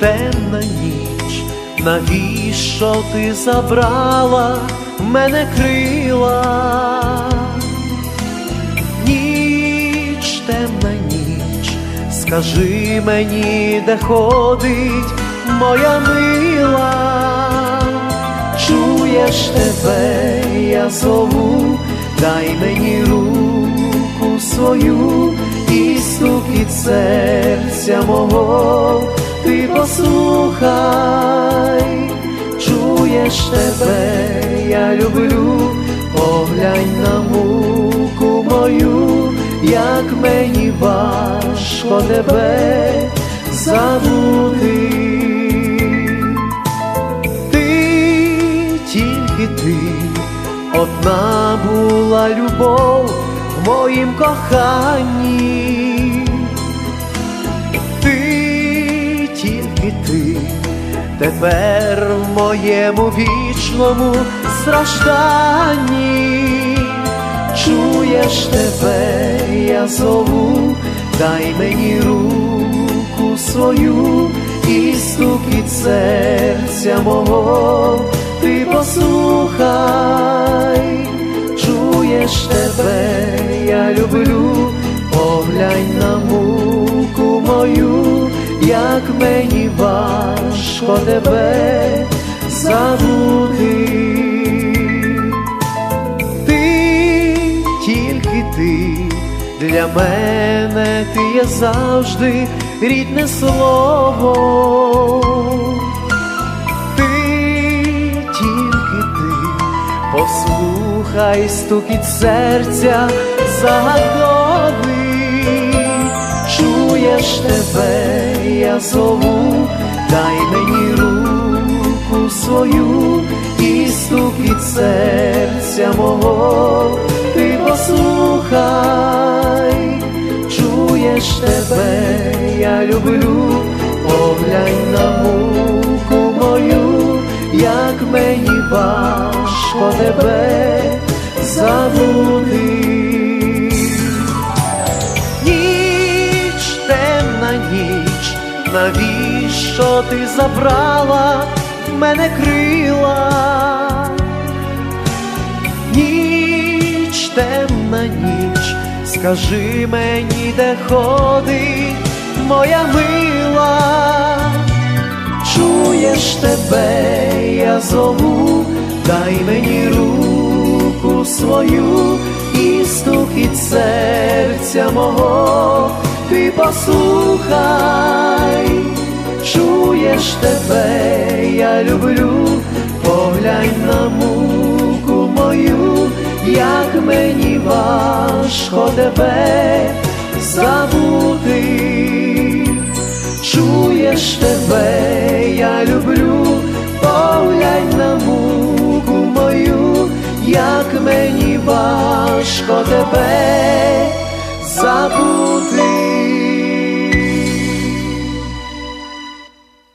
темна ніч, навіщо ти забрала мене крила? Ніч, темна ніч, скажи мені, де ходить моя мила, чуєш тебе, я зову, дай мені руку свою і стукіт серця мого, ти послухай, чуєш тебе, я люблю, поглянь на муку мою, як мені важко тебе забути. Ти тільки ти, одна була любов в моїм коханні. Ти, тепер в моєму вічному стражданні. Чуєш тебе, я зову, дай мені руку свою і стукіт серця мого, ти послухай, чуєш тебе, я люблю, поглянь на як мені важко тебе забути. Ти тільки ти для мене ти є завжди рідне слово. Ти тільки ти, послухай стукіт серця загадковий, чуєш тебе, я зову, дай мені руку свою і стукіт серця мого, ти послухай, чуєш тебе, я люблю, поглянь на муку мою, як мені важко тебе забути. Навіщо ти забрала мене крила? Ніч, темна ніч, скажи мені, де ходить моя мила, чуєш тебе, я зову, дай мені руку свою і стукіт серця мого, ти послухай, чуєш тебе, я люблю, поглянь на муку мою, як мені важко тебе забути. Чуєш тебе, я люблю, поглянь на муку мою, як мені важко тебе забути.